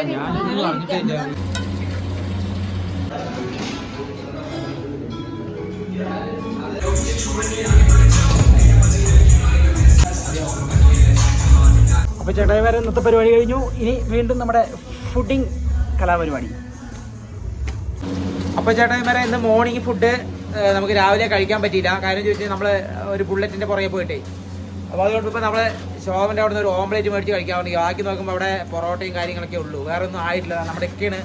അറിഞ്ഞിട്ടില്ല അപ്പോൾ ചേട്ടായിമാരെ ഇന്നത്തെ പരിപാടി കഴിഞ്ഞു. ഇനി വീണ്ടും നമ്മുടെ ഫുഡിങ് കലാപരിപാടി. അപ്പോൾ ചേട്ടായിമാരെ ഇന്ന് മോർണിംഗ് ഫുഡ് നമുക്ക് രാവിലെ കഴിക്കാൻ പറ്റിയില്ല. കാര്യം ചോദിച്ചാൽ നമ്മൾ ഒരു ബുള്ളറ്റിന്റെ പുറകെ പോയിട്ടേ. അപ്പോൾ അതുകൊണ്ട് ഇപ്പോൾ നമ്മൾ ഷോപ്പിന്റെ അവിടെ നിന്ന് ഒരു ഓംലേറ്റ് മേടിച്ച് കഴിക്കാൻ വേണ്ടി ബാക്കി നോക്കുമ്പോൾ അവിടെ പൊറോട്ടയും കാര്യങ്ങളൊക്കെ ഉള്ളൂ. വേറെ ഒന്നും ആയിട്ടില്ല നമ്മുടെ ഒക്കെയാണ്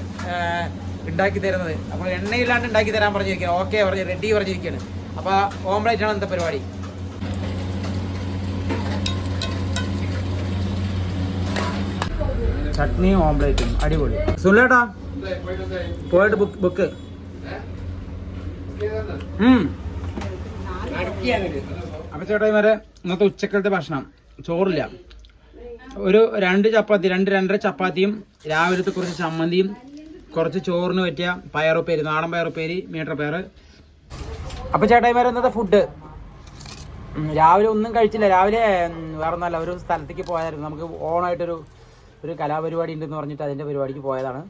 ഉണ്ടാക്കി തരുന്നത്. അപ്പോൾ എണ്ണയില്ലാണ്ട് ഉണ്ടാക്കി തരാൻ പറഞ്ഞിരിക്കുകയാണ്. ഓക്കെ പറഞ്ഞ് റെഡി പറഞ്ഞിരിക്കുകയാണ്. അപ്പോൾ ഓംലേറ്റ് ആണ് എന്താ പരിപാടി. ചട്നിയും ഓംപ്ലേറ്റും അടിപൊളി. സുല്ലേട്ടാ പോയിട്ട് ബുക്ക് ബുക്ക് അപ്പൊ ചേട്ടായിമാരെ ഇന്നത്തെ ഉച്ചക്കലത്തെ ഭക്ഷണം. ചോറില്ല. ഒരു രണ്ട് ചപ്പാത്തി രണ്ട് രണ്ടര ചപ്പാത്തിയും രാവിലത്തെ കുറച്ച് ചമ്മന്തിയും കുറച്ച് ചോറിന് പറ്റിയ പയറുപ്പേരി നാടൻ പയറുപ്പേരി മീറ്റർ പയർ അപ്പൊ ചേട്ടായിമാരെ ഇന്നത്തെ ഫുഡ് രാവിലെ ഒന്നും കഴിച്ചില്ല. രാവിലെ വേറെ ഒന്നല്ല ഒരു സ്ഥലത്തേക്ക് പോയായിരുന്നു. നമുക്ക് ഓണായിട്ടൊരു ഒരു കലാപരിപാടി ഉണ്ടെന്ന് പറഞ്ഞിട്ട് അതിന്റെ പരിപാടിക്ക് പോയതാണ്.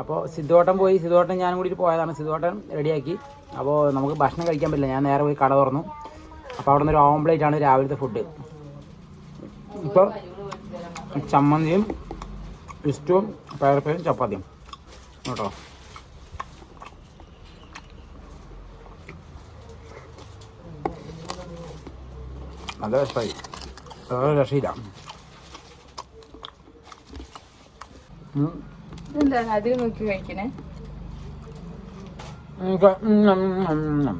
അപ്പോൾ സിദ്ധോട്ടം പോയി. സിദ്ധോട്ടം ഞാനും കൂടി പോയതാണ്. സിദ്ധോട്ടം റെഡിയാക്കി. അപ്പോൾ നമുക്ക് ഭക്ഷണം കഴിക്കാൻ പറ്റില്ല. ഞാൻ നേരെ പോയി കട തുറന്നു. അപ്പോൾ അവിടെ നിന്ന് ഒരു ഓംപ്ലേറ്റ് ആണ് രാവിലത്തെ ഫുഡ് ഇപ്പോൾ ചമ്മന്തിയും ഇസ്റ്റും പയർപ്പയും ചപ്പാത്തിയും. കേട്ടോ? നല്ല രസമായി. വേറെ രക്ഷയില്ല. ഉം. എന്താ അതിൽ നോക്കി കഴിക്കണേ? നമുക്ക് ഉം ഉം ഉം ഉം.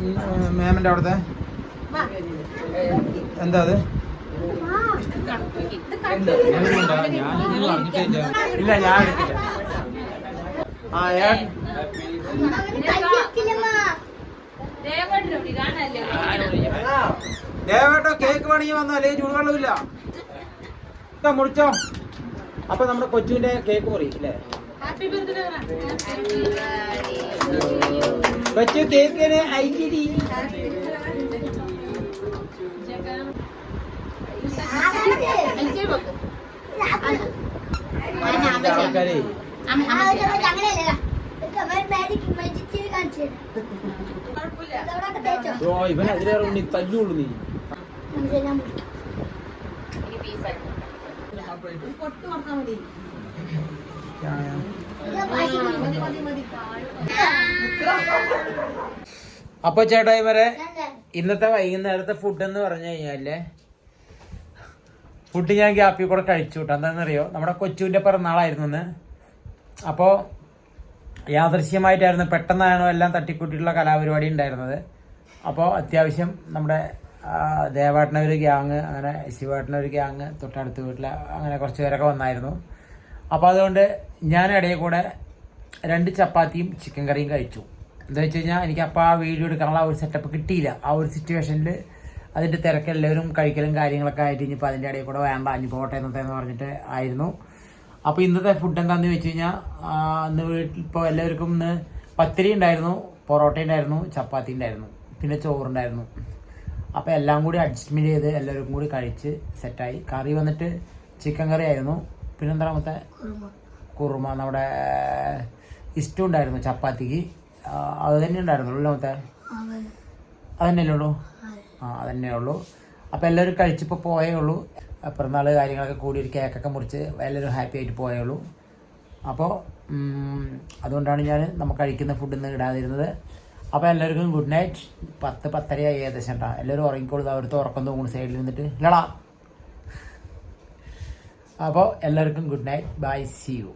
ഉം, മാമിന്റെ അവിടുത്തെ എന്താ അത്? ഇല്ല ഞാൻ ആ ഏ- ദേവേട്ടോ കേക്ക് വേണമെങ്കിൽ വന്നോ? അല്ലെങ്കിൽ ചൂടുവെള്ളമില്ല ഇതാ, മുറിച്ചോ. അപ്പൊ നമ്മുടെ കൊച്ചുവിന്റെ കേക്ക് മുറി അല്ലേ കൊച്ചു കേക്കിന് ഐശ്വരി ആൾക്കാരെ. ഇവൻ അതിലേറെ ഉണ്ണി തല്ലുള്ളൂ നീ. അപ്പൊ ചേട്ടായിമാരെ ഇന്നത്തെ വൈകുന്നേരത്തെ ഫുഡ് എന്ന് പറഞ്ഞു കഴിഞ്ഞാൽ ഫുഡ് ഞാൻ ഗ്യാപ്പിൽ കൂടെ കഴിച്ചു കേട്ടോ എന്താണെന്നറിയോ? നമ്മുടെ കൊച്ചുവിന്റെ പിറന്നാളായിരുന്നു ഇന്ന് അപ്പോൾ യാദൃശ്യമായിട്ടായിരുന്നു പെട്ടെന്നാണോ എല്ലാം തട്ടിക്കൂട്ടിയിട്ടുള്ള കലാപരിപാടി ഉണ്ടായിരുന്നത്. അപ്പോൾ അത്യാവശ്യം നമ്മുടെ ദേവാട്ടിനെ ഒരു ഗ്യാങ് അങ്ങനെ ശിവാട്ടിനെ ഒരു ഗ്യാങ് തൊട്ടടുത്ത വീട്ടിൽ അങ്ങനെ കുറച്ച് പേരൊക്കെ വന്നായിരുന്നു. അപ്പോൾ അതുകൊണ്ട് ഞാൻ ഇടയിൽ കൂടെ രണ്ട് ചപ്പാത്തിയും ചിക്കൻ കറിയും കഴിച്ചു. എന്താ വെച്ച് കഴിഞ്ഞാൽ എനിക്ക് അപ്പോൾ ആ വീഡിയോ എടുക്കാനുള്ള ആ ഒരു സെറ്റപ്പ് കിട്ടിയില്ല. ആ ഒരു സിറ്റുവേഷനിൽ അതിന്റെ തിരക്കെല്ലാവരും കഴിക്കലും കാര്യങ്ങളൊക്കെ ആയിട്ട് ഇനിയിപ്പോൾ അതിന്റെ ഇടയിൽ കൂടെ വേണ്ട അഞ്ഞു പോട്ടെ എന്നത്തെ എന്ന് പറഞ്ഞിട്ട് ആയിരുന്നു. അപ്പോൾ ഇന്നത്തെ ഫുഡ് എന്താണെന്ന് വെച്ച് കഴിഞ്ഞാൽ ഇന്ന് വീട്ടിൽ ഇപ്പോൾ എല്ലാവർക്കും ഇന്ന് പത്തിരി ഉണ്ടായിരുന്നു പൊറോട്ട ഉണ്ടായിരുന്നു ചപ്പാത്തി ഉണ്ടായിരുന്നു പിന്നെ ചോറുണ്ടായിരുന്നു. അപ്പോൾ എല്ലാം കൂടി അഡ്ജസ്റ്റ്മെന്റ് ചെയ്ത് എല്ലാവർക്കും കൂടി കഴിച്ച് സെറ്റായി കറി വന്നിട്ട് ചിക്കൻ കറി ആയിരുന്നു. പിന്നെ എന്താ മൊത്തം? കുറുമ. നമ്മുടെ ഇഷ്ടം ഉണ്ടായിരുന്നു ചപ്പാത്തിക്ക്. അത് തന്നെ ഉണ്ടായിരുന്നുള്ളൂ മറ്റേ അത് തന്നെയല്ലേ ഉള്ളൂ? ആ അതന്നെ ഉള്ളൂ. അപ്പോൾ എല്ലാവരും കഴിച്ചിപ്പോൾ പോയേ ഉള്ളൂ. പിറന്നാൾ കാര്യങ്ങളൊക്കെ കൂടി ഒരു കേക്കൊക്കെ മുറിച്ച് എല്ലാവരും ഹാപ്പി ആയിട്ട് പോയേ ഉള്ളൂ. അപ്പോൾ അതുകൊണ്ടാണ് ഞാൻ നമ്മൾ കഴിക്കുന്ന ഫുഡ് ഇന്ന് ഇടാതിരുന്നത്. അപ്പോൾ എല്ലാവർക്കും ഗുഡ് നൈറ്റ് പത്ത് പത്തരയായി ഏകദേശം കേട്ടോ. എല്ലാവരും ഉറങ്ങിക്കോളൂ. അവിടുത്തെ ഉറക്കം തോന്നുന്നു സൈഡിൽ നിന്നിട്ട്. ഇല്ലടാ. അപ്പോൾ എല്ലാവർക്കും good night bye see you